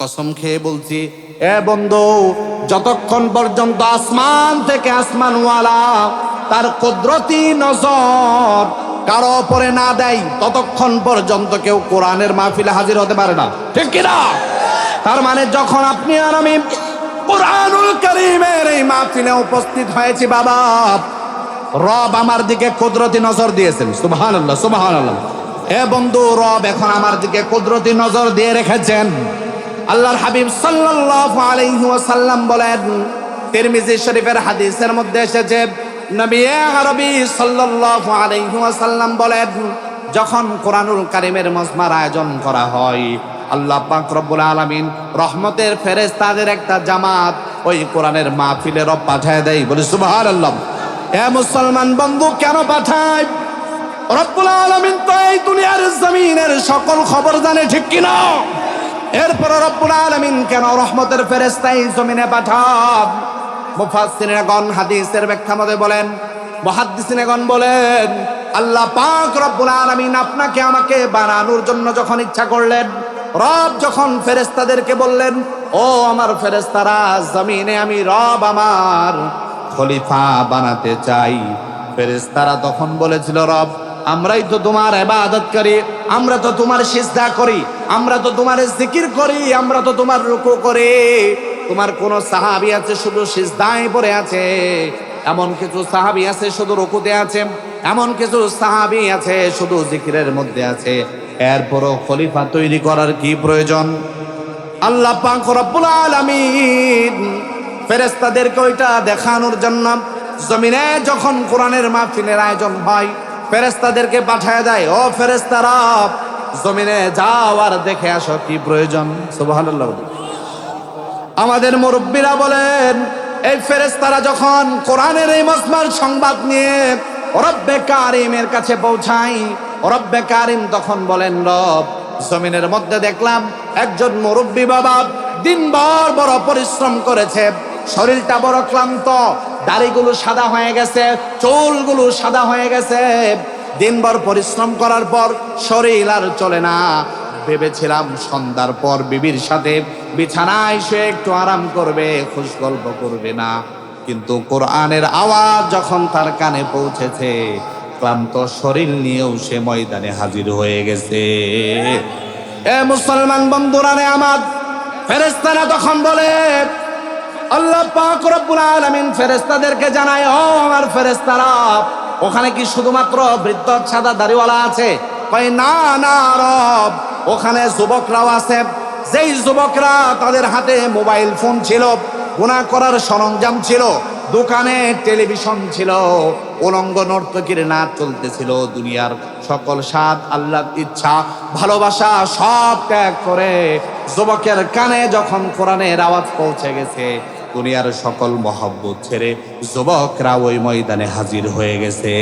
কসম খেয়ে বলছি, এ বন্ধু, যতক্ষণ পর্যন্ত আসমান থেকে আসমানওয়ালা তার কুদরতি নজর কারও উপরে না দেয়, ততক্ষণ পর্যন্ত কেউ কোরআনের মাহফিলে হাজির হতে পারে না। ঠিক কিনা? তার মানে যখন আপনি আর আমি কোরআনুল করিমের এই মাহফিলে উপস্থিত হয়েছি, বাবা, রব আমার দিকে কুদরতি নজর দিয়েছেন। সুবহান আল্লাহ সুবহান আল্লাহ এ বন্ধু, রব এখন আমার দিকে কুদরতি নজর দিয়ে রেখেছেন। আল্লাহর হাবিব সাল্লাল্লাহু আলাইহি ওয়াসাল্লাম বলেন, তিরমিজি শরীফের হাদিসের মধ্যে এসেছে, নবী আরবি সাল্লাল্লাহু আলাইহি ওয়াসাল্লাম বলেন, যখন কোরআনুল কারিমের মজমার আয়োজন করা হয়, আল্লাহ পাক রব্বুল আলামিন রহমতের ফেরেশতাদের একটা জামাত ওই কোরআনের মাহফিলে রব পাঠায় দেয়, বলে সুবহানাল্লাহ। এ মুসলমান বন্ধু, কেন পাঠায়? রব্বুল আলামিন তো এই দুনিয়ার জমিনের সকল খবর জানে, ঠিক কিনা? এরপর রব্বুল আলামিন কেন রহমতের ফেরেশতাই জমিনে পাঠান? মুফাসসিরগণ হাদিসের ব্যাখ্যা মধ্যে বলেন, মুহাদ্দিসিনগণ বলেন, আল্লাহ পাক রব্বুল আলামিন আপনাকে আমাকে বানানোর জন্য যখন ইচ্ছা করলেন, রব যখন ফেরেশতাদেরকে বললেন, ও আমার ফেরেশতারা, জমিনে আমি রব আমার খলিফা বানাতে চাই। ফেরেশতারা তখন বলেছিল, রব, আমরাই তো তোমার ইবাদত করি আমরা তো তোমার সিজদা করি। আমরা তো তোমার জিকির করি, আমরা তো তোমার রুকু করি। তোমার কোন সাহাবি আছে শুধু সিজদায় পড়ে আছে, এমন কিছু সাহাবি আছে শুধু রুকুতে আছে, এমন কিছু সাহাবি আছে শুধু জিকিরের মধ্যে আছে। এরপরও খলিফা তৈরি করার কি প্রয়োজন? আল্লাহ পাক আলামিন ফেরেশতাদেরকে ওইটা দেখানোর জন্য জমিনে যখন কোরআনের মাহফিলের আয়োজন হয়, ফেরেশতাদেরকে পাঠায় দেয়, ও ফেরেশতারা জমিনে যাও আর দেখে আসো কি প্রয়োজন। আমাদের মুরব্বীরা বলেন, এই ফেরেশতারা যখন কোরআনের এই মসমার সংবাদ নিয়ে রব্বে কারিমের কাছে পৌঁছাই রব্বে কারিম তখন বলেন, রব, জমিনের মধ্যে দেখলাম একজন মুরব্বী বাবা দিনভর বড় পরিশ্রম করেছে। শরীরটা বড় ক্লান্ত, দাড়িগুলো সাদা হয়ে গেছে, চুলগুলো সাদা হয়ে গেছে। দিনভর পরিশ্রম করার পর শরীর আর চলে না। ভেবেছিলাম সন্ধ্যার পর বিবির সাথে বিছানায় সে একটু আরাম করবে, খুশ গল্প করবে না। কিন্তু কোরআনের আওয়াজ যখন তার কানে পৌঁছেছে, ক্লান্ত শরীর নিয়েও সে ময়দানে হাজির হয়ে গেছে। এ মুসলমান বন্ধুরা রে আমার ফেরেস্তারা তখন বলে, আল্লাহ পাক রব্বুল আলামিন ফেরেশতাদেরকে জানায়, ও আমার ফেরেশতারা ওখানে কি শুধুমাত্র বৃদ্ধ সাদা দাড়িওয়ালা আছে? না না, রব। ওখানে যুবকরাও আছে। যেই যুবকরা তাদের হাতে মোবাইল ফোন ছিল গুনাহ করার সরঞ্জাম ছিল, দোকানে টেলিভিশন ছিল, উলঙ্গ নর্তকীর নাচ চলতেছিল, দুনিয়ার সকল স্বাদ আল্লাহ ইচ্ছা, ভালোবাসা সব ত্যাগ করে যুবকের কানে যখন কোরআনের আওয়াজ পৌঁছে গেছে দুনিয়ার সকল মহব্বত ছেড়ে যুবকরা ওই ময়দানে হাজির হয়ে গেছে।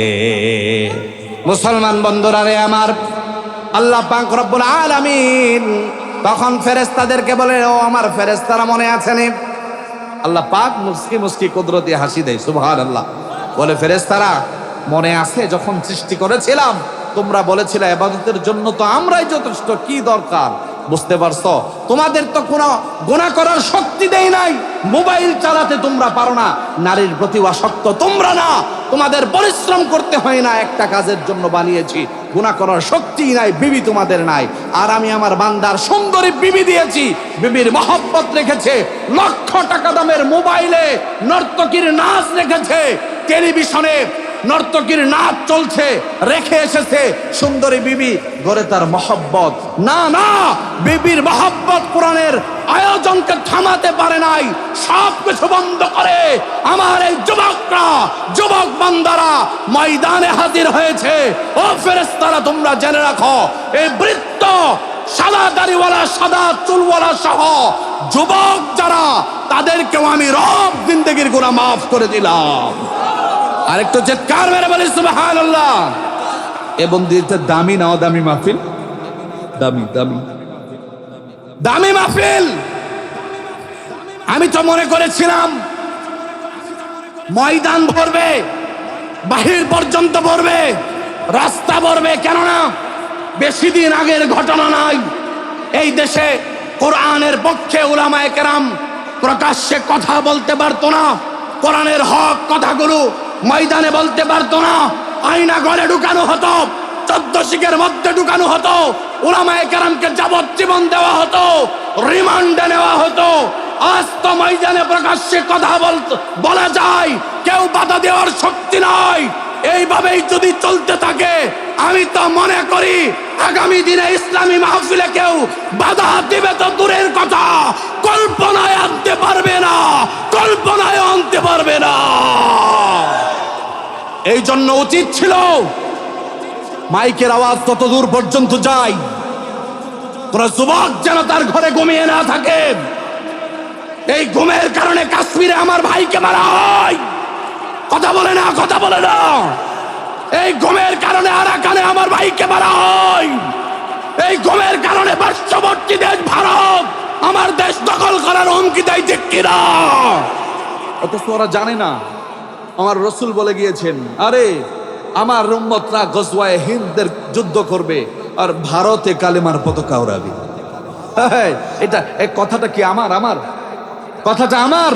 মুসলমান বন্ধুরা রে আমার, আল্লাহ পাক রব্বুল আলামিন তখন ফেরেশতাদেরকে বলে, ও আমার ফেরেশতারা মনে আছে নি? আল্লাহ পাক মুসকি মুসকি কুদরতি হাসি দেয় সুবহান আল্লাহ বলে, ফেরেশতারা, মনে আছে যখন সৃষ্টি করেছিলাম? তোমরা বলেছিলে, এবাদতের জন্য তো আমরাই যথেষ্ট, কি দরকার? বুঝতে পারছ? তোমাদের তো কোনো গুণা করার শক্তি দেই নাই। মোবাইল চালাতে তোমরা পারো না। নারীর প্রতি আসক্ত তোমরা না। তোমাদের পরিশ্রম করতে হয় না। একটা কাজের জন্য বানিয়েছি। গুণা করার শক্তি নাই, বিবি তোমাদের নাই। আর আমি আমার বান্দার সুন্দরী বিবি দিয়েছি। বিবির মহব্বত রেখেছে। লক্ষ টাকা দামের মোবাইলে নর্তকীর নাচ রেখেছে। টেলিভিশনে নর্তকীর নাচ চলছে, রেখে এসেছে সুন্দরী বিবি, গড়ে তার মহব্বত। না না, বিবির মহব্বত কোরআনের আয়োজনকে থামাতে পারে নাই সব কিছু বন্ধ করে আমার এই যুবকরা, যুবক বান্দারা ময়দানে হাজির হয়েছে। ও ফেরেস্তারা তোমরা জেনে রাখো, এই বৃত্ত সাদা দাড়িওয়ালা, সাদা চুলওয়ালা সহ যুবক যারা, তাদেরকেও আমি রব জিন্দগির গুণা মাফ করে দিলাম। আরেকটু চিৎকার মেরে বলি? সুবাহান দামি নাও দামি মাহফিল? দামি দামি। দামি মাহফিল! আমি তো মনে করেছিলাম, ময়দান ভরবে, বাহির পর্যন্ত ভরবে, রাস্তা ভরবে, কেননা বেশি দিন আগের ঘটনা নাই। এই দেশে কোরআনের পক্ষে উলামায়ে কেরাম প্রকাশ্যে কথা বলতে পারতো না। কোরআনের হক কথাগুলো ময়দানে বলতে পারতো না, আয়না ঘরে ঢুকানো হতো, চোদ্দ শিখের মধ্যে ঢুকানো হতো ওলামায়ে কেরামকে যাবজ্জীবন দেওয়া হতো, রিমান্ডে নেওয়া হতো। আজ তো ময়দানে প্রকাশ্যে কথা বলা যায় কেউ বাধা দেওয়ার শক্তি নয় এইভাবেই যদি চলতে থাকে, আমি তো মনে করি আগামী দিনে ইসলামী মাহফিলে কেউ বাধা দিবে তো দূরের কথা, কল্পনায় আনতে পারবে না কল্পনায় আনতে পারবে না। এই জন্য উচিত ছিল মাইকের আওয়াজ তত দূর পর্যন্ত যায়। কোন যুবক যেন তার ঘরে ঘুমিয়ে না থাকে। এই ঘুমের কারণে কাশ্মীরে আমার ভাইকে মারা হয়। কথা বলে না, কথা বলে না। এই ঘুমের কারণে আরাকানে আমার ভাইকে মারা হয়। এই ঘুমের কারণে পার্শ্ববর্তী দেশ ভারত, আমার দেশ দখল করার হুমকি দেয় ঠিক কিনা? অথচ ওরা জানে না। আমার রসুল বলে গিয়েছেন আরে আমার রুম্মতরা গজওয়ায় হিন্দদের যুদ্ধ করবে আর ভারতে কালেমার পতাকা হ্যাঁ, এটা এই কথাটা কি আমার আমার? কথাটা আমার?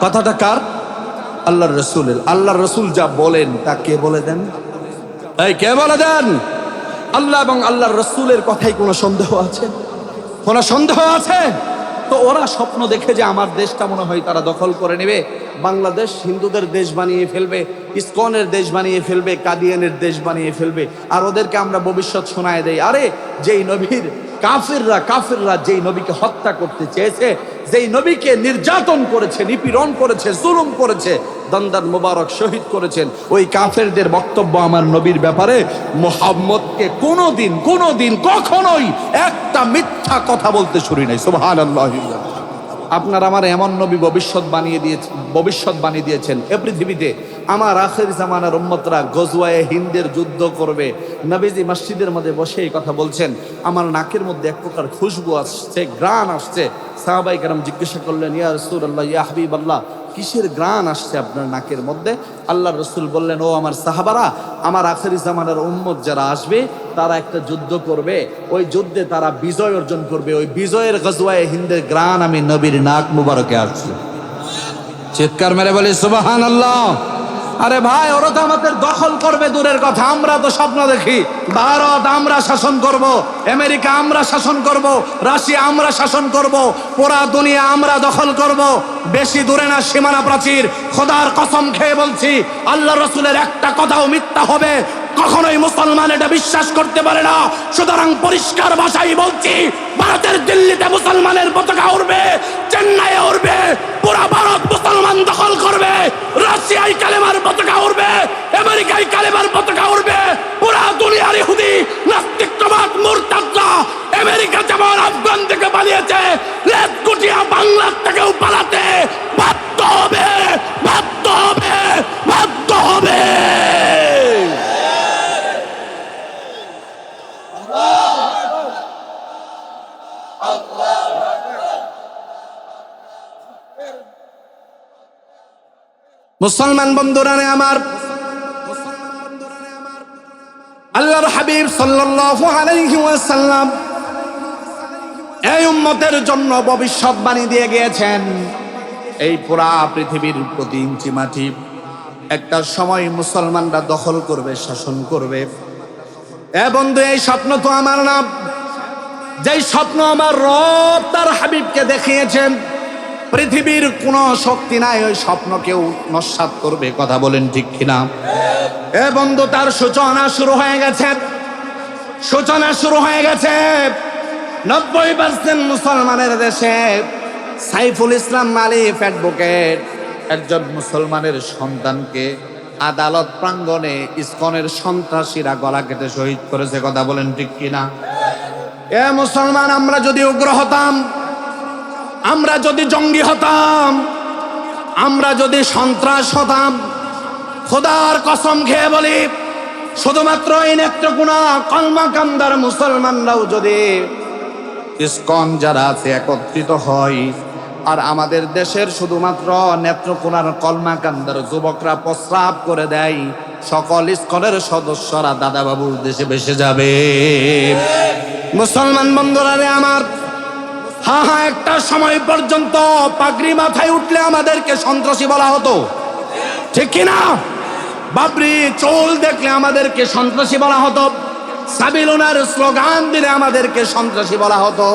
কথাটা কার? আল্লাহর রসুলের। আল্লাহর রসুল যা বলেন তা কে বলে দেন? এই কে বলে দেন? আল্লাহ এবং আল্লাহর রসুলের কথাই কোনো সন্দেহ আছে? কোনো সন্দেহ আছে? তো ওরা স্বপ্ন দেখে যে আমার দেশটা মনে হয় তারা দখল করে নেবে। বাংলাদেশ হিন্দুদের দেশ বানিয়ে ফেলবে, ইসকনের দেশ বানিয়ে ফেলবে, কাদিয়ানের দেশ বানিয়ে ফেলবে, আর ওদেরকে আমরা ভবিষ্যৎ শোনায় দেই। আরে, যেই নবীর কাফিররা কাফিররা যেই নবীকে হত্যা করতে চেয়েছে, যেই নবীকে নির্যাতন করেছে, নিপীড়ন করেছে, জুলুম করেছে, দন্দার মোবারক শহীদ করেছেন, ওই কাফেরদের বক্তব্য আমার নবীর ব্যাপারে মোহাম্মদকে কোনোদিন কোনোদিন কখনোই একটা মিথ্যা কথা বলতে শুনি নাই। সুবহানাল্লাহ। আপনার আমার এমন নবী ভবিষ্যৎ বানিয়ে দিয়েছে ভবিষ্যৎ বানিয়ে দিয়েছেন। এ পৃথিবীতে আমার আখের জামানার উম্মতরা গজওয়ায়ে হিন্দের যুদ্ধ করবে। নবীজি মসজিদের মধ্যে বসে এই কথা বলছেন। আমার নাকের মধ্যে এক প্রকার খুশবু আসছে গ্রান আসছে। সাহাবাই কারাম জিজ্ঞাসা করলেন, ইয়া রসুল আল্লাহ ইয়া আল্লাহ কিসের গ্রান আসছে আপনার নাকের মধ্যে? আল্লাহ রসুল বললেন, ও আমার সাহাবারা, আমার আখেরি জামানের উম্মত যারা আসবে, তারা একটা যুদ্ধ করবে। ওই যুদ্ধে তারা বিজয় অর্জন করবে। ওই বিজয়ের গজওয়ায় হিন্দের গ্রান আমি নবীর নাক মুবারকে আসছি। চিৎকার মেরে বলি সুবাহান আল্লাহ আরে ভাই, ওরা তো আমাদের দখল করবে, দূরের কথা। আমরা তো স্বপ্ন দেখি। ভারত আমরা শাসন করব, আমেরিকা আমরা শাসন করব, রাশিয়া আমরা শাসন করব, পুরা দুনিয়া আমরা দখল করব। বেশি দূরে না, সীমানা প্রাচীর। খোদার কসম খেয়ে বলছি আল্লাহ রসুলের একটা কথাও মিথ্যা হবে। কখনোই মুসলমান এটা বিশ্বাস করতে পারে না। সুতরাং পরিষ্কার ভাষাই বলছি, ভারতের দিল্লিতে মুসলমানের পতাকা উড়বে, চেন্নাইয়ে উড়বে, পুরা ভারত মুসলমান দখল করবে, রাশিয়ায় কালেমার পতাকা উড়বে, আমেরিকায় কালেমার পতাকা উড়বে, পুরা দুনিয়ার ইহুদি, নাস্তিকবাদ, মুরতাদরা আমেরিকা যেমন আফগান থেকে পালিয়েছে লেজ গুটিয়া বাংলার থেকেও পালাতে বাধ্য হবে বাধ্য হবে বাধ্য হবে। মুসলমান বন্ধুরা নে আমার, আল্লাহর হাবিব ওয়াসাল্লাম এই উম্মতের জন্য ভবিষ্যৎবাণী দিয়ে গিয়েছেন। এই পুরা পৃথিবীর প্রতি ইঞ্চি মাটি, একটা সময় মুসলমানরা দখল করবে, শাসন করবে। এ বন্ধু, এই স্বপ্ন তো আমার না। যেই স্বপ্ন আমার রব তার হাবিবকে দেখিয়েছেন পৃথিবীর কোনো শক্তি নাই, ওই স্বপ্ন কেউ নস্বাত করবে, কথা বলেন ঠিক কিনা? এ বন্ধু, তার সূচনা শুরু হয়ে গেছে। সূচনা শুরু হয়ে গেছে। নব্বই পার্সেন্ট মুসলমানের দেশে সাইফুল ইসলাম মালিক অ্যাডভোকেট একজন মুসলমানের সন্তানকে আদালত প্রাঙ্গণে ইসকনের সন্ত্রাসীরা গলা কেটে শহীদ করেছে, কথা বলেন ঠিক কিনা? এ মুসলমান, আমরা যদি উগ্র হতাম আমরা যদি জঙ্গি হতাম, আমরা যদি সন্ত্রাস হতাম, খোদার কসম খেয়ে বলি, শুধুমাত্র এই নেত্রকোনা কলমা কান্দার মুসলমানরাও যদি ইস্কন যারা আছে একত্রিত হয়, আর আমাদের দেশের শুধুমাত্র নেত্রকোনার কলমাকান্দার যুবকরা প্রস্রাব করে দেয়, সকল ইস্কনের সদস্যরা দাদাবাবুর দেশে বেসে যাবে। মুসলমান বন্ধুরা আমার হ্যাঁ হ্যাঁ একটা সময় পর্যন্ত পাগড়ি মাথায় উঠলে আমাদেরকে সন্ত্রাসী বলা হতো। ঠিক কিনা? বাবরি চোল দেখলে আমাদেরকে সন্ত্রাসী বলা হতো। সাবিলুনার স্লোগান দিলে আমাদেরকে সন্ত্রাসী বলা হতো।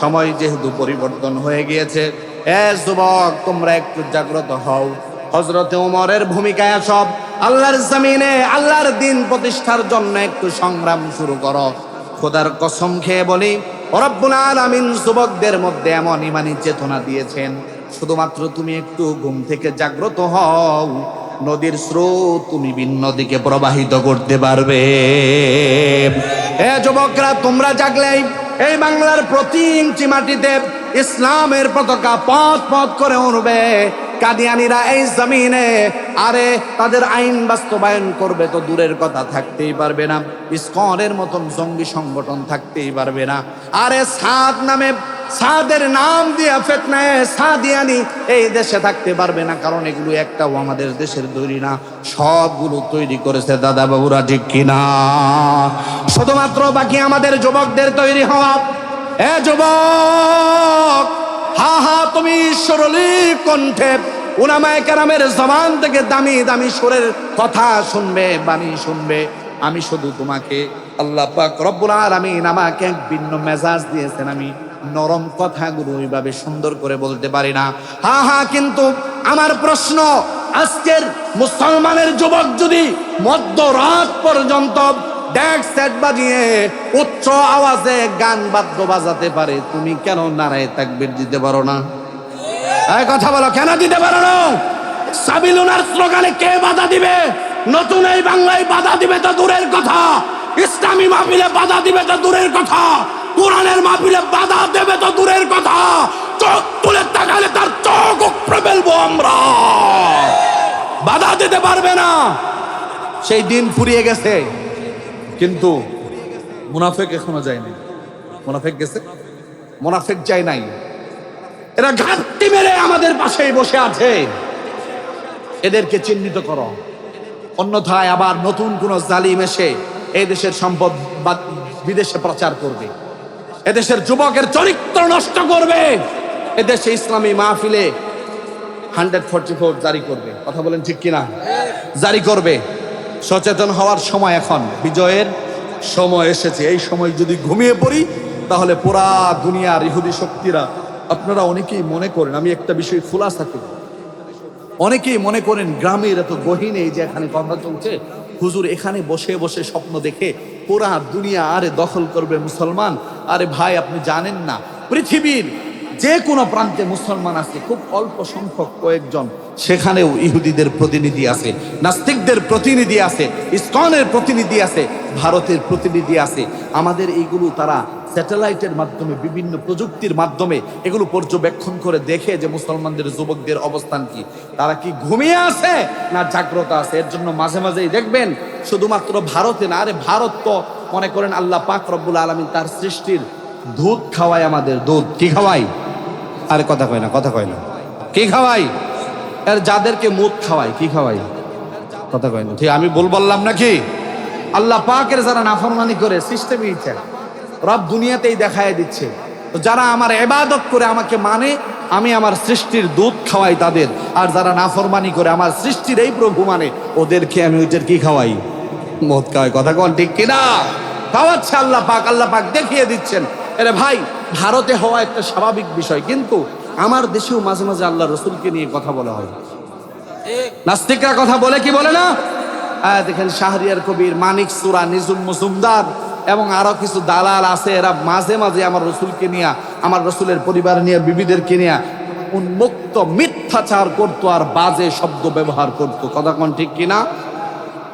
সময় যেহেতু পরিবর্তন হয়ে গিয়েছে, এ যুবক, তোমরা একটু জাগ্রত হও। হজরতে উমরের ভূমিকায় সব, আল্লাহর জমিনে, আল্লাহর দিন প্রতিষ্ঠার জন্য একটু সংগ্রাম শুরু করো। খোদার কসম খেয়ে বলি রব্বুল আলামিন যুবকদের মধ্যে এমন ইমানি চেতনা দিয়েছেন, শুধুমাত্র তুমি একটু ঘুম থেকে জাগ্রত হও, নদীর স্রোত তুমি ভিন্ন দিকে প্রবাহিত করতে পারবে। এ যুবকরা, তোমরা জাগলেই এই বাংলার প্রতি ইঞ্চি মাটিতে ইসলামের পতাকা পথ পথ করে উঠবে কাদিয়ানিরা এই জমিনে, আরে তাদের আইন বাস্তবায়ন করবে তো দূরের কথা, থাকতেই পারবে না। ইস্কনের মতন জঙ্গি সংগঠন থাকতেই পারবে না। আরে সাদ নামে, সাদের নাম দিয়া ফেতনায় সাদিয়ানি এই দেশে থাকতে পারবে না, কারণ এগুলো একটাও আমাদের দেশের তৈরি না। সবগুলো তৈরি করেছে দাদা বাবুরা, ঠিক কিনা শুধুমাত্র বাকি আমাদের যুবকদের তৈরি হওয়া। এ যুবক! সরলি কণ্ঠে উলামায়ে কেরামের জবান থেকে দামি দামি সুরের কথা শুনবে, বাণী শুনবে। আমি শুধু তোমাকে আল্লাহ পাক রব্বুল আলামিন আমাকে এক ভিন্ন মেজাজ দিয়েছেন। আমি নরম কথাগুলো ওইভাবে সুন্দর করে বলতে পারি না। হা হা, কিন্তু আমার প্রশ্ন, আজকের মুসলমানের যুবক যদি মধ্যরাত পর্যন্ত ড্যাক সেট বাজিয়ে উচ্চ আওয়াজে গান বাদ্য বাজাতে পারে, তুমি কেন নারায় তাকবির দিতে পারো না? কথা বলো কেন দিতে পারো না? সাবিলুনার স্লোগানে কে বাধা দিবে? নতুন এই বাংলায় বাধা দিবে তো দূরের কথা। ইসলামী মাহফিলে বাধা দিবে তো দূরের কথা। কোরআনের মাহফিলে বাধা দেবে তো দূরের কথা। চোখ তুলে তাকালে তার চোখ উপড়ে ফেলব আমরা। বাধা দিতে পারবে না। সেই দিন ফুরিয়ে গেছে কিন্তু মুনাফেক এখনও যায়নি। মুনাফেক গেছে? মুনাফেক যায় নাই। এরা ঘাটতি মেরে আমাদের পাশেই বসে আছে। এদেরকে চিহ্নিত করো। অন্যথায় আবার নতুন কোন জালিম এসে এই দেশের সম্পদ বিদেশে প্রচার করবে। এদেশের যুবকের চরিত্র নষ্ট করবে। এদেশে ইসলামী মাহফিলে হান্ড্রেড ফোরটি ফোর জারি করবে। কথা বলেন ঠিক কিনা? জারি করবে। সচেতন হওয়ার সময় এখন, বিজয়ের সময় এসেছে। এই সময় যদি ঘুমিয়ে পড়ি, তাহলে পুরা দুনিয়ার ইহুদি শক্তিরা আপনারা অনেকেই মনে করেন, আমি একটা বিষয় খুলাসা করি। অনেকেই মনে করেন গ্রামের এত গহীন এই যে এখানে কথা চলছে, হুজুর এখানে বসে বসে স্বপ্ন দেখে পুরা দুনিয়া আরে দখল করবে মুসলমান। আরে ভাই, আপনি জানেন না, পৃথিবীর যে কোনো প্রান্তে মুসলমান আছে, খুব অল্প সংখ্যক কয়েকজন। সেখানেও ইহুদিদের প্রতিনিধি আছে, নাস্তিকদের প্রতিনিধি আছে, ইসকনের প্রতিনিধি আছে, ভারতের প্রতিনিধি আছে। আমাদের এইগুলো তারা স্যাটেলাইটের মাধ্যমে, বিভিন্ন প্রযুক্তির মাধ্যমে এগুলো পর্যবেক্ষণ করে দেখে যে মুসলমানদের, যুবকদের অবস্থান কি। তারা কি ঘুমিয়ে আছে না জাগ্রত আছে? এর জন্য মাঝে মাঝেই দেখবেন, শুধুমাত্র ভারতে না, আরে ভারত তো মনে করেন আল্লাহ পাক রব্বুল আলমী তার সৃষ্টির দুধ খাওয়ায় আমাদের। দুধ কি খাওয়াই আরে কথা কয় না, কথা কয় না। কি খাওয়াই আর যাদেরকে মুদ খাওয়াই কি খাওয়াই কথা কয় না। ঠিক, আমি বল বললাম নাকি? আল্লাহ পাকের যারা নাফরমানি করে সিস্টেমই ইচ্ছা রব দুনিয়াতেই দেখায় দিচ্ছে। তো যারা আমার এবাদত করে আমাকে মানে আমি আমার সৃষ্টির দুধ খাওয়াই তাদের। আর যারা নাফরমানি করে আমার সৃষ্টির এই প্রভু মানে ওদেরকে আমি ওইটার কি খাওয়াই? মদ খাওয়াই। কথা কন ঠিক কিনা? খাওয়াচ্ছে আল্লাহ পাক আল্লাহ পাক দেখিয়ে দিচ্ছেন। আরে ভাই, ভারতে হওয়া একটা স্বাভাবিক বিষয়, কিন্তু আমার দেশেও মাঝে মাঝে আল্লাহ রসুলকে নিয়ে কথা বলা হয়। নাস্তিকরা কথা বলে কি বলে না? দেখেন শাহরিয়ার কবির মানিক সুরা নিজুম মজুমদার এবং আরও কিছু দালাল আছে, এরা মাঝে মাঝে আমার রসুলকে নিয়ে, আমার রসুলের পরিবার নিয়ে, বিবিদেরকে নিয়ে উন্মুক্ত মিথ্যাচার করতো আর বাজে শব্দ ব্যবহার করতো। কথা কোন ঠিক কিনা?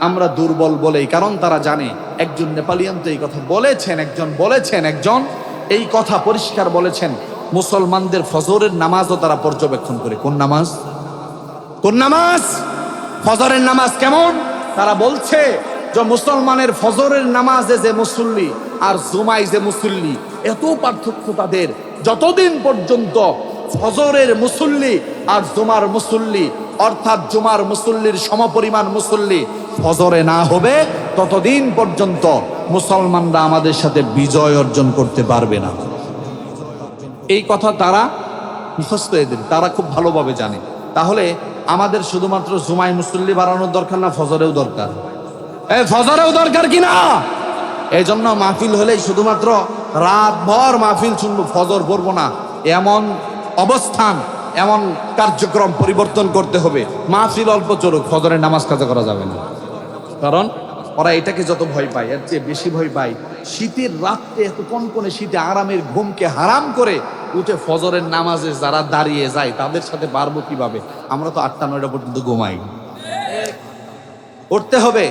আমরা দুর্বল বলেই, কারণ তারা জানে, একজন নেপালিয়ান তো এই কথা বলেছেন, একজন বলেছেন, একজন এই কথা পরিষ্কার বলেছেন, মুসলমানদের ফজরের নামাজও তারা পর্যবেক্ষণ করে। কোন নামাজ? কোন নামাজ? ফজরের নামাজ কেমন? তারা বলছে যে মুসলমানের ফজরের নামাজে যে মুসল্লি আর জুমাই যে মুসল্লি এত পার্থক্য তাদের। যতদিন পর্যন্ত ফজরের মুসল্লি আর জুমার মুসল্লি, অর্থাৎ জুমার মুসল্লির সমপরিমাণ মুসল্লি ফজরে না হবে, ততদিন পর্যন্ত মুসলমানরা আমাদের সাথে বিজয় অর্জন করতে পারবে না। এই কথা তারা মুখস্থ এদের, তারা খুব ভালোভাবে জানে। তাহলে আমাদের শুধুমাত্র জুমাই মুসল্লি বাড়ানোর দরকার না, ফজরেও দরকার? ফজরেও দরকার কিনা এই জন্য মাহফিল হলেই শুধুমাত্র রাত ভর মাহফিল শুনব, ফজর পড়ব না। এমন অবস্থান, এমন কার্যক্রম পরিবর্তন করতে হবে। মাহফিল অল্প চলুক ফজরের নামাজ কাজা করা যাবে না। কারণ ওরা এটাকে যত ভয় পায়, এর চেয়ে বেশি ভয় পায়। শীতের রাত্রে এত কনকনে শীতে আরামের ঘুমকে হারাম করে উঠে ফজরের নামাজে যারা দাঁড়িয়ে যায়, তাদের সাথে পারব কীভাবে? আমরা তো আটটা, নয়টা পর্যন্ত ঘুমাই। উঠতে হবে।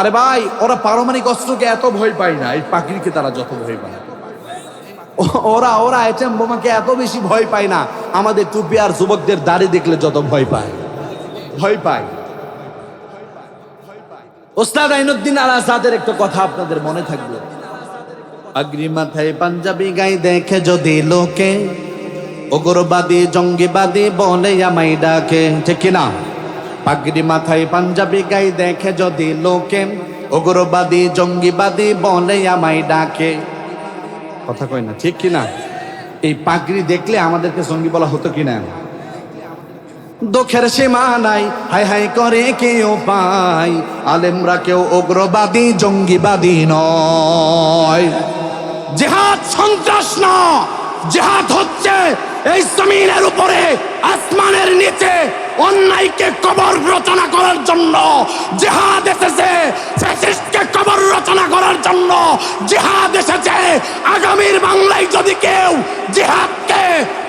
আরে ভাই, ওরা পারমাণিক অস্ত্রকে এত ভয় পায় না, এই পাখিকে তারা যত ভয় পায়। ওরা ওরা এটম বোমাকে এত বেশি ভয় পায় না, আমাদের টুপি আর যুবকদের দাড়ি দেখলে যত ভয় পায়। ভয় পায়। ওস্তাদ আইনুদ্দিন আল আসাদের একটা কথা আপনাদের মনে থাকবে আগ্রি মাথায় পাঞ্জাবি গাই দেখে যদি লোকে, ওগরবাদী, জঙ্গিবাদী বলে আমায় ডাকে, ঠিক না পাগড়ি মাথায় পাঞ্জাবি গাই দেখে যদি লোকে ওগরবাদী জঙ্গিবাদী বলে আমায় ডাকে। কথা কয় না, ঠিক কিনা? এই পাগড়ি দেখলে আমাদেরকে জঙ্গি বলা হতো কিনা? দুঃখের সীমা নাই, হাই হাই করে কেউ পাই আলেমরা কেউ উগ্রবাদী, জঙ্গিবাদী নয়। জেহাদ সন্ত্রাস না, জেহাদ হচ্ছে এই জমিনের উপরে, আসমানের নিচে অন্যায়কে কবর রচনা করার জন্য, জেহাদ এসেছে, ফ্যাসিস্টকে কবর রচনা করার জন্য, জেহাদ এসেছে। আগামীর বাংলায় যদি কেউ জেহাদকে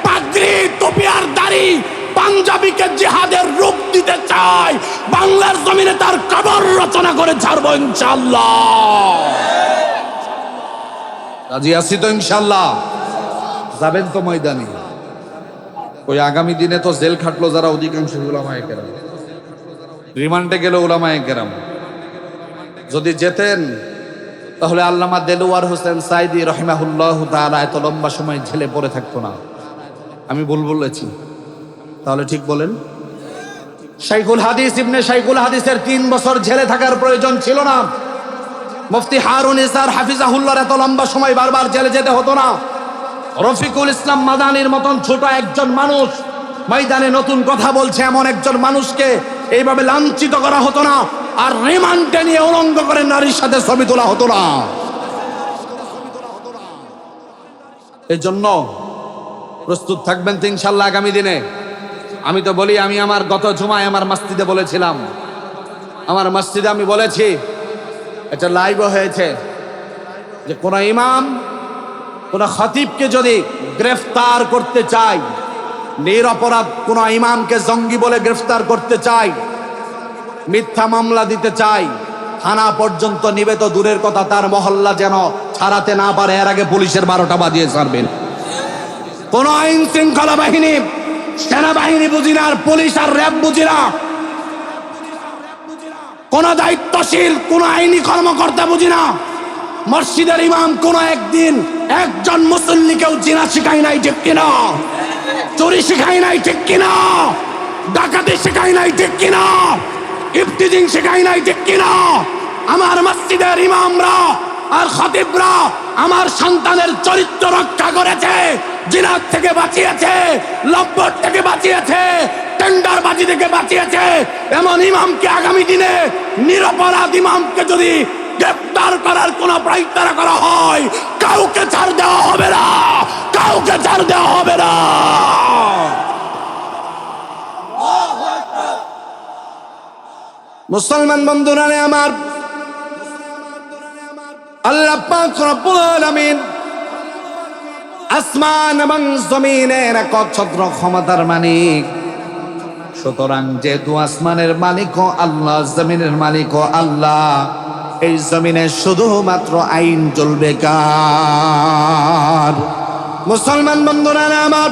পাগড়ি, টুপি আর দাড়ি পাঞ্জাবিকে জিহাদের রূপ দিতে চায়, বাংলার জমিনে তার কবর রচনা করে ছাড়বো ইনশাল্লাহ রাজি আছি তো ইনশাল্লাহ যাবেন তো ময়দানে। ওই আগামী দিনে তো জেল খাটলো যারা অধিকাংশ ওলামায় কেরাম। রিমান্ডে গেল ওলামায় কেরাম। যদি যেতেন, তাহলে আল্লামা দেলোয়ার হোসেন সাইদি রহিমাহুল্লাহ তাআলা এত লম্বা সময় ঝেলে পড়ে থাকতো না। আমি ভুল বলেছি। তাহলে ঠিক বলেন। শাইখুল হাদিস ইবনে শাইখুল হাদিসের তিন বছর জেলে থাকার প্রয়োজন ছিল না। মুফতি হারুন ইসার হাফিজাহুল্লাহর এত লম্বা সময় বারবার জেলে যেতে হতো না। রফিকুল ইসলাম মাদানির মতন ছোট একজন মানুষ ময়দানে নতুন কথা বলছে এমন একজন মানুষকে এইভাবে লাঞ্ছিত করা হতো না আর রিমান্ডে নিয়ে উলঙ্গ করে নারীর সাথে ছবি তোলা হতো না। এই জন্য প্রস্তুত থাকবেন তো ইনশাল্লাহ আগামী দিনে। আমি তো বলি, আমি আমার গত জুমায় আমার মসজিদে বলেছিলাম। আমার মসজিদে আমি বলেছি, এটা লাইভও হয়েছে যে কোন ইমাম কোন খতিবকে যদি গ্রেফতার করতে চাই নিরপরাধ কোন ইমামকে জঙ্গি বলে গ্রেফতার করতে চাই, মিথ্যা মামলা দিতে চাই, থানা পর্যন্ত নিবে তো দূরের কথা তার মহল্লা যেন ছাড়াতে না পারে, এর আগে পুলিশের বারোটা বাজিয়ে ছাড়বেন। কোন আইন শৃঙ্খলা বাহিনী, সেনাবাহিনী বুঝি না আর পুলিশ আর র্যাব বুঝি না। কোন দায়িত্বশীল, কোন আইনি কর্মকর্তা বুঝি না। মসজিদের ইমাম কোন একদিন একজন মুসল্লিকেও জিনা শিখাই নাই, ঠিক কিনা? চুরি শিখাই নাই, ঠিক কিনা? ডাকাতি শিখাই নাই, ঠিক কিনা? ইফতিজিং শিখাই নাই, ঠিক কিনা? আমার মসজিদের ইমামরা আর খতিবরা আমার সন্তানের চরিত্র রক্ষা করেছে জিনার থেকে বাঁচিয়েছে, লব্বর থেকে বাঁচিয়েছে টেন্ডার বাজি থেকে বাঁচিয়েছে। এমন ইমামকে আগামী দিনে নিরপরাধ ইমামকে যদি গ্রেপ্তার করার কোন প্রায়তারা করা হয়। কাউকে ছাড় দেওয়া হবে না। কাউকে ছাড় দেওয়া হবে না। মুসলমান বন্ধুরা আমার, আল্লাহ পাক আসমান এবং জমিনের একচ্ছত্র ক্ষমতার সুতরাং যেহেতু আসমানের মালিক আল্লাহ, জমিনের মালিক আল্লাহ এই জমিনে শুধুমাত্র আইন চলবে কার? মুসলমান বন্ধুরা আমার,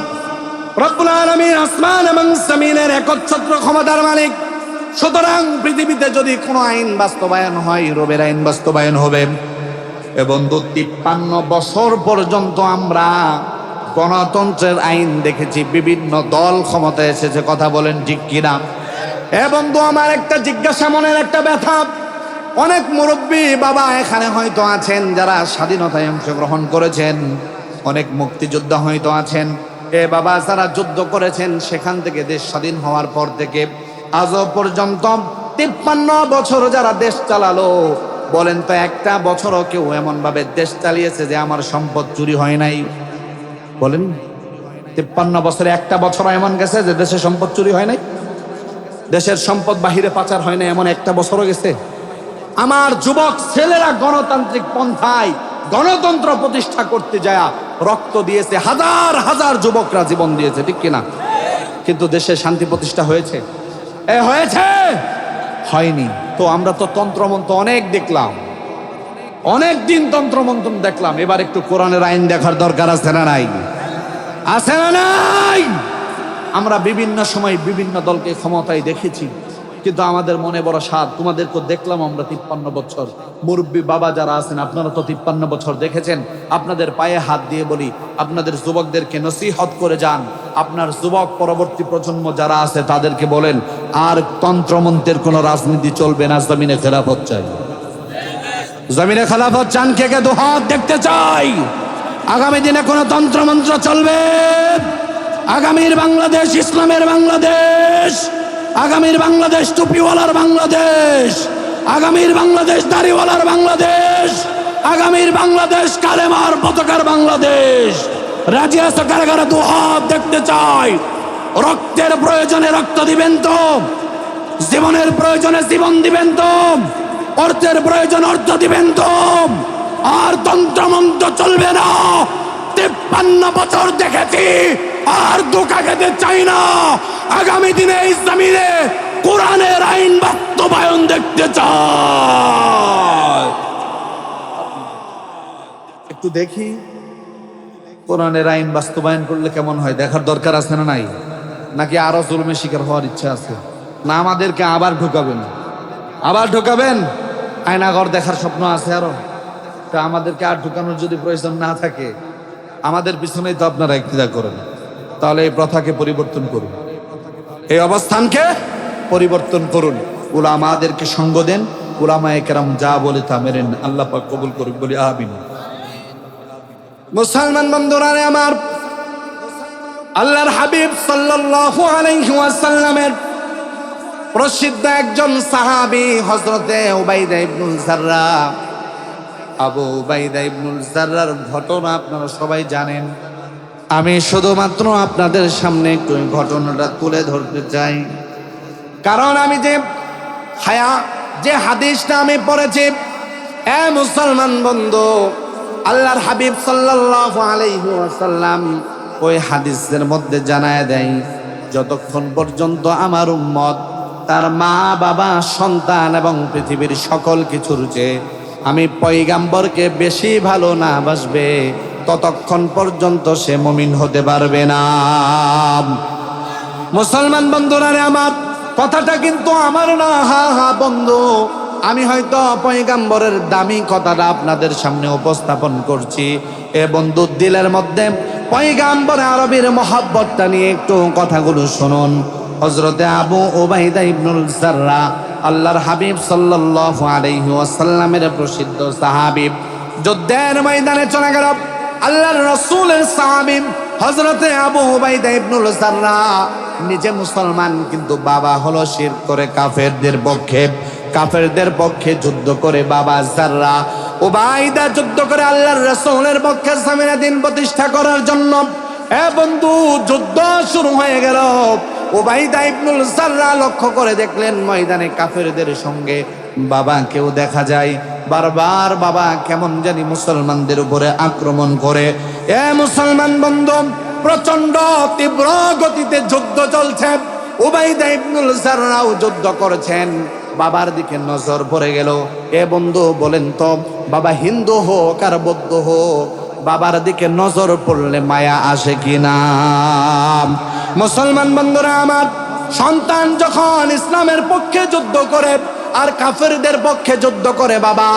রব্বুল আলামিন আসমান এবং জমিনের একচ্ছত্র ক্ষমতার মালিক। সুতরাং পৃথিবীতে যদি কোনো আইন বাস্তবায়ন হয়, রবের আইন বাস্তবায়ন হবে। এবং দু তিপ্পান্ন বছর পর্যন্ত আমরা গণতন্ত্রের আইন দেখেছি, বিভিন্ন দল ক্ষমতায় এসেছে, কথা বলেন ঠিক কিনা? এ বন্ধু, আমার একটা জিজ্ঞাসা, মনের একটা ব্যথা। অনেক মুরব্বী বাবা এখানে হয়তো আছেন যারা স্বাধীনতায় অংশগ্রহণ করেছেন। অনেক মুক্তিযোদ্ধা হয়তো আছেন। এ বাবা যারা যুদ্ধ করেছেন, সেখান থেকে দেশ স্বাধীন হওয়ার পর থেকে আজও পর্যন্ত তিপ্পান্ন বছর যারা দেশ চালালো, বলেন তো একটা বছরও কেউ এমন ভাবে দেশ চালিয়েছে যে আমার সম্পদ চুরি হয় নাই। বলেন, তিপ্পান্ন বছরে একটা বছর এমন গেছে যে দেশের সম্পদ চুরি হয় নাই? দেশের সম্পদ বাহিরে পাচার হয় না এমন একটা বছরও গেছে? আমার যুবক ছেলেরা গণতান্ত্রিক পন্থায় গণতন্ত্র প্রতিষ্ঠা করতে যায় রক্ত দিয়েছে, হাজার হাজার যুবকরা জীবন দিয়েছে, ঠিক কিনা? কিন্তু দেশে শান্তি প্রতিষ্ঠা হয়েছে? এ, হয়েছে? হয়নি। তো আমরা তো তন্ত্রমন্ত্র অনেক দেখলাম। অনেক দিন তন্ত্রমন্ত্র দেখলাম। এবার একটু কোরআনের আইন দেখার দরকার আছে না নাই? আছে না নাই? আমরা বিভিন্ন সময় বিভিন্ন দলকে ক্ষমতায় দেখেছি। কিন্তু আমাদের মনে বড় স্বাদ। তোমাদেরকে দেখলাম আমরা তিপ্পান্ন বছর। মুরব্বী বাবা যারা আছেন, আপনারা তো তিপ্পান্ন বছর দেখেছেন। আপনাদের পায়ে হাত দিয়ে বলি, আপনাদের যুবকদেরকে নসিহত করে যান। আপনার যুবক পরবর্তী প্রজন্ম যারা আছে, তাদেরকে বলেন, আর তন্ত্রমন্ত্রের কোনো রাজনীতি চলবে না, জমিনে খেলাফত চাই। জমিনে খেলাফত চান কে কে? দুহাত দেখতে চাই। আগামী দিনে কোনো তন্ত্রমন্ত্র চলবে? আগামীর বাংলাদেশ, ইসলামের বাংলাদেশ। আগামীর বাংলাদেশ টুপিওয়ালার বাংলাদেশ, আগামীর বাংলাদেশ দাড়িওয়ালার বাংলাদেশ, আগামীর বাংলাদেশ কালেমার পতাকার বাংলাদেশ। রাজি আছে কারাগারে দুহাত দেখতে চাই। রক্তের প্রয়োজনে রক্ত দিবেন তো, জীবনের প্রয়োজনে জীবন দিবেন তো, অর্থের প্রয়োজন অর্থ দিবেন তো। আর তন্ত্রমন্ত্র চলবে না। তিপ্পান্ন বছর দেখেছি আর ধোকা খেতে চাই না। আগামী দিনে এই জমিনে কোরআনের আইন বাস্তবায়ন দেখতে চাই। একটু দেখি কোরআনের আইন বাস্তবায়ন করলে কেমন হয়? দেখার দরকার আছে না নাই? নাকি আরও জুলুমের শিকার হওয়ার ইচ্ছা আছে? না, আমাদেরকে আবার ঢোকাবেন। আবার ঢোকাবেন? আয়নাঘর দেখার স্বপ্ন আছে আরও। তা আমাদেরকে আর ঢুকানোর যদি প্রয়োজন না থাকে, আমাদের পিছনেই তো আপনারা ইক্তিদা করেন। তাহলে এই প্রথাকে পরিবর্তন করুন। এই অবস্থানকে পরিবর্তন করুন। উলামাদেরকে সঙ্গ দেন। উলামায়ে কেরাম যা বলে তা মেরেন আল্লাহ পাক কবুল করুক, বলি আমিন। মুসলমান বন্ধুরা রে আমার, আল্লাহর হাবিব সাল্লাল্লাহু আলাইহি ওয়াসাল্লামের প্রসিদ্ধ একজন সাহাবী হযরতে উবাইদা ইবনুল জাররা। আবু উবাইদা ইবনুল জাররার ঘটনা আপনারা সবাই জানেন। আমি শুধুমাত্র আপনাদের সামনে একটু ঘটনাটা তুলে ধরতে চাই। কারণ আমি যে হায়া, যে হাদিসটা আমি পড়েছি, এ মুসলমান বন্ধু, আল্লাহর হাবিব সাল্লাল্লাহু আলাইহি ওয়াসাল্লাম ওই হাদিসের মধ্যে জানায় দেয়, যতক্ষণ পর্যন্ত আমার উম্মত, তার মা, বাবা, সন্তান এবং পৃথিবীর সকল কিছুর চেয়ে আমি পয়গাম্বরকে বেশি ভালো না বাসবে ততক্ষণ পর্যন্ত সে মমিন হতে পারবে না। মুসলমান বন্ধুরা রে আমার, কথাটা কিন্তু আমার না, হা হা, বন্ধু। আমি হয়তো পয়গাম্বরের দামি কথাটা আপনাদের সামনে উপস্থাপন করছি। এ বন্ধু, দিলের মধ্যে পয়গাম্বর আরবির মহাব্বতটা নিয়ে একটু কথাগুলো শুনুন। হজরতে আবু ওবাইদা ইবনুল জাররা আল্লাহর হাবিব সাল্লাল্লাহু আলাইহি ওয়াসাল্লামের প্রসিদ্ধ সাহাবিব যুদ্ধের ময়দানে চলে গেল। আল্লাহর রসুলের সাহাবী হজরতে আবু ওবাইদা ইবনুল জাররা, নিজে মুসলমান, কিন্তু বাবা হলো শির করে কাফেরদের পক্ষে। কাফেরদের পক্ষে যুদ্ধ করে বাবা জাররা। ওবাইদা যুদ্ধ করে আল্লাহর রসুলের পক্ষে সামিনা দিন প্রতিষ্ঠা করার জন্য। এ বন্ধু, যুদ্ধ শুরু হয়ে গেল। ওবাইদা ইবনুল জাররা লক্ষ্য করে দেখলেন ময়দানে কাফেরদের সঙ্গে বাবা কেউ দেখা যায়। বারবার বাবা, কেমন জানি মুসলমানদের উপরে আক্রমণ করে। এ মুসলমান বন্ধু প্রচণ্ড তীব্র গতিতে যুদ্ধ চলছে। উবাইদা ইবনুল জাররাও যুদ্ধ করেছেন। বাবার দিকে নজর পড়ে গেল। এ বন্ধু, বলেন তো, বাবা হিন্দু হোক আর বৌদ্ধ হোক, বাবার দিকে নজর পড়লে মায়া আসে কিনা মুসলমান বন্ধুরা আমার, সন্তান যখন ইসলামের পক্ষে যুদ্ধ করে আর কাফেরদের পক্ষে যুদ্ধ করে বাবা।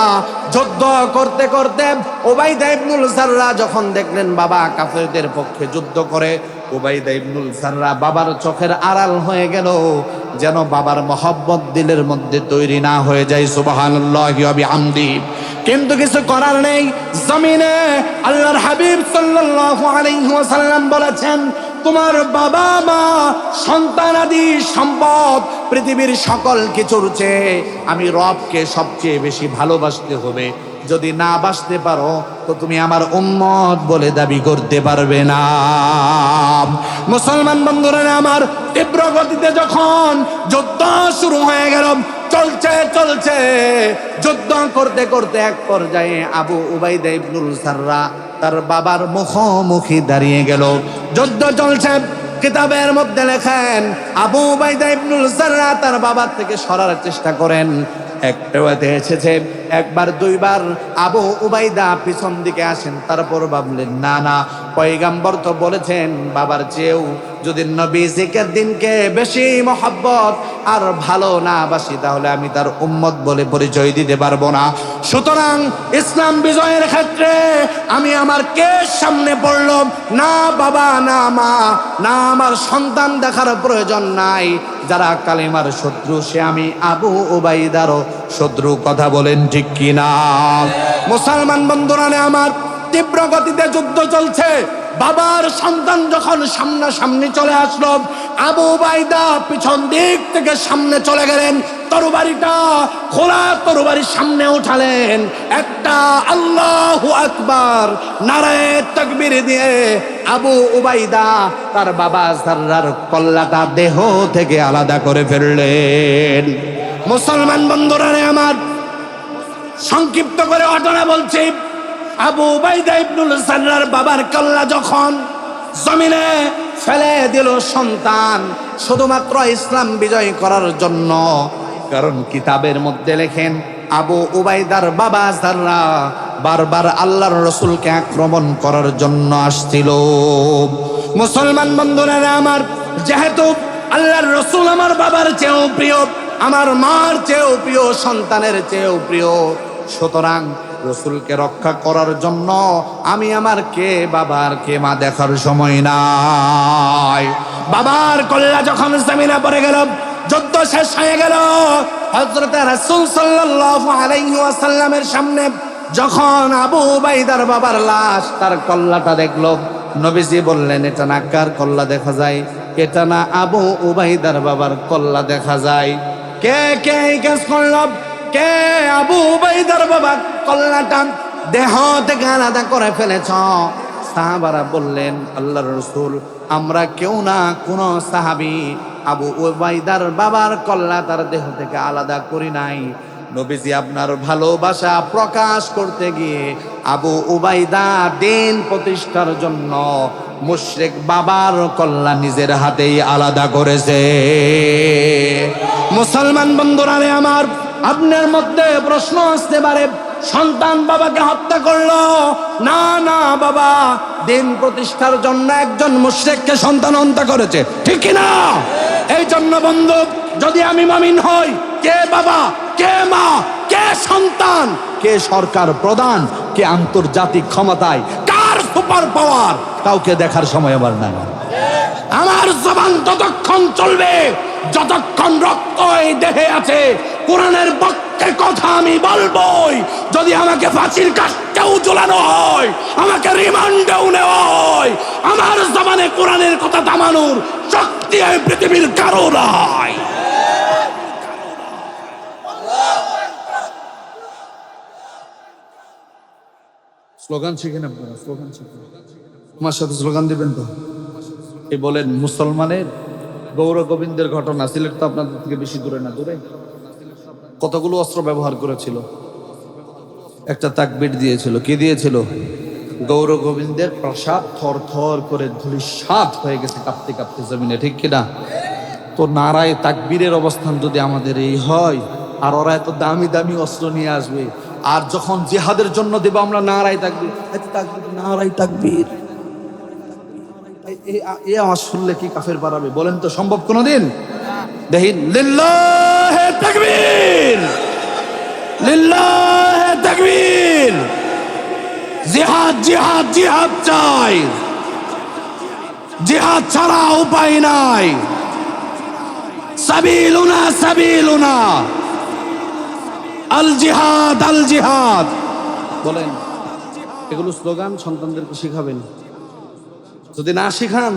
যুদ্ধ করতে করতে ওবাইদা ইবনুল সাররা যখন দেখলেন বাবা কাফেরদের পক্ষে যুদ্ধ করে উবাইদা ইবনুল সাররা বাবার চোখের আড়াল হয়ে গেল, যেন বাবার মহব্বত দিলের মধ্যে তৈরি না হয়ে যায়, সুবহানাল্লাহি কিন্তু কিছু করার নেই। জমিনে আল্লাহর হাবিব সাল্লাল্লাহু আলাইহি ওয়াসাল্লাম বলেছেন তোমার বাবা মা, সন্তান আদি, সম্পদ, পৃথিবীর সকল কিছুর চেয়ে আমি রবকে সবচেয়ে বেশি ভালোবাসতে হবে। যদি না বাসতে পারো, তো তুমি আমার উম্মত বলে দাবি করতে পারবে না। মুসলমান বন্ধুরা, আমার তীব্র গতিতে যখন যুদ্ধ শুরু হয়ে গেল, চলছে চলছে, যুদ্ধ করতে করতে এক পর্যায়ে আবু উবাইদা ইবনুল সাররা তার বাবার মুখোমুখি দাঁড়িয়ে গেল। যুদ্ধ চলছে। কিতাবের মধ্যে লেখেন, আবু বাইদা ইবনুল সাররা তার বাবার থেকে সরার চেষ্টা করেন। একটাতে এসেছে, একবার, দুইবার আবু উবাইদা পিছন দিকে আসেন, তারপর ভাবলেন, না না। পয়গাম্বর তো বলেছেন, বাবার চেয়েও যদি নবী জিকের দিনকে বেশি মহব্বত আর ভালো না বাসি, তাহলে আমি তার উম্মত বলে পরিচয় দিতে পারব না। সুতরাং ইসলাম বিজয়ের ক্ষেত্রে আমি আমার কে সামনে পড়লাম? না বাবা, না মা, না আমার সন্তান দেখার প্রয়োজন নাই। যারা কালিমার শত্রু, সে আমি আবু ওবাইদারও শত্রু কথা বলেন ঠিক কিনা? মুসলমান বন্ধুরা, আমার তীব্র গতিতে যুদ্ধ চলছে। বাবার সন্তান যখন সামনাসামনি চলে আসলো, আবু বাইদা পিছন দিক থেকে সামনে চলে গেলেন, তরবারিটা খোলা তরবারি সামনে উঠালেন। একটা আল্লাহু আকবার নারায়ে তাকবীর দিয়ে আবু উবাইদা তার বাবা সাররার কল্লাটা দেহ থেকে আলাদা করে ফেললেন। মুসলমান বন্ধুরা আমার, সংক্ষিপ্ত করে ঘটনা বলছি। আবু উবাইদা ইবনুল সাররার বাবার কল্লা যখন জমিনে ফেলে দিল সন্তান, শুধুমাত্র ইসলাম বিজয় করার জন্য, কারণ কিতাবের মধ্যে লেখেন, আবু উবাইদার বাবা সাররা বারবার আল্লাহর রসুলকে আক্রমণ করার জন্য আসছিল। মুসলমান বন্ধুরা, আমার যেহেতু আল্লাহর রসুল আমার বাবার চেয়েও প্রিয়, আমার মার চেয়েও প্রিয়, সন্তানের চেয়েও প্রিয়, সুতরাং রসুলকে রক্ষা করার জন্য আমি আমার কে বাবার কে মা দেখার সময় নাই। বাবার কল্লা যখন জমিনে পড়ে গেল, যুদ্ধ শেষ হয়ে গেল হজরত রাসূল সাল্লাল্লাহু আলাইহি ওয়াসাল্লামের সামনে যখন আবু উবাইদার বাবার লাশ তার কল্লাটা দেখল, নবীজি বললেন, এটা না কার কল্লা দেখা যায়? এটা না আবু উবাইদার বাবার কল্লা দেখা যায়। কে কে এই কাজ কে আবু উবাইদার বাবা কল্লাটা দেহ থেকে আলাদা করে ফেলেছ? সাহাবারা বললেন আল্লাহ রসুল, আমরা কেউ না, কোন সাহাবি আবু উবাইদার বাবার কল্লা তার দেহ থেকে আলাদা করি নাই। নবীজি আপনার ভালোবাসা প্রকাশ করতে গিয়ে আবু উবাইদা দিন প্রতিষ্ঠার জন্য মুশরিক বাবার কল্লা নিজের হাতেই আলাদা করেছে। মুসলমান বন্ধুরা আমার আপনার মধ্যে প্রশ্ন আসতে পারে, সন্তান বাবাকে হত্যা করল? না না, বাবা, দিন প্রতিষ্ঠার জন্য একজন মুশরিককে সন্তান হত্যা করেছে। ঠিক না? এই জন্য বন্ধু, যদি আমি মামিন হই, কে বাবা, কে মা, কে সন্তান, কে সরকার প্রধান, কে আন্তর্জাতিক ক্ষমতায়, কার সুপার পাওয়ার, কাউকে দেখার সময় আমার নাই। আমার জবান ততক্ষণ চলবে, যতক্ষণ রক্ত এই দেহে আছে কোরআনের পক্ষে কথা আমি বলবই। যদি আমাকে ফাঁসির কাজটাও ঝোলানো হয়, আমাকে রিমান্ডেও নেওয়া হয়, আমার জবানে কোরআনের কথা থামানোর শক্তি এই পৃথিবীর কারও নাই। স্লোগান শিখেন আপনারা, স্লোগান শিখেন। আমার সাথে স্লোগান দিবেন তো? এই বলেন, মুসলমানের গৌর গোবিন্দের ঘটনা, সিলেট তো আপনাদের থেকে বেশি দূরে না, দূরে। কতগুলো অস্ত্র ব্যবহার করেছিল? একটা তাকবির দিয়েছিল। কি দিয়েছিল? গৌর গোবিন্দের প্রাসাদ থর থর করে ধুলিসাত হয়ে গেছে কাঁপতে কাঁপতে জমিনে, ঠিক কিনা? তো নারায় তাকবীরের অবস্থান যদি আমাদের এই হয়, আর ওরা এত দামি দামি অস্ত্র নিয়ে আসবে, আর যখন জিহাদের জন্য দেবো আমরা নারায় তাকবীর তাকবীর, নারায় তাকবীর। এ- আওয়াজ শুনলে কি কাফের বাড়াবে? বলেন তো সম্ভব কোনোদিন? দেখি লিল্লাহে তাকবীর। লিল্লাহে তাকবীর। জিহাদ জিহাদ জিহাদ চাই। জিহাদ ছাড়া উপায় নাই। সাবিলুনা সাবিলুনা। আল জিহাদ আল জিহাদ। বলেন, এগুলো স্লোগান সন্তানদেরকে শিখাবেন। যদি না শিখান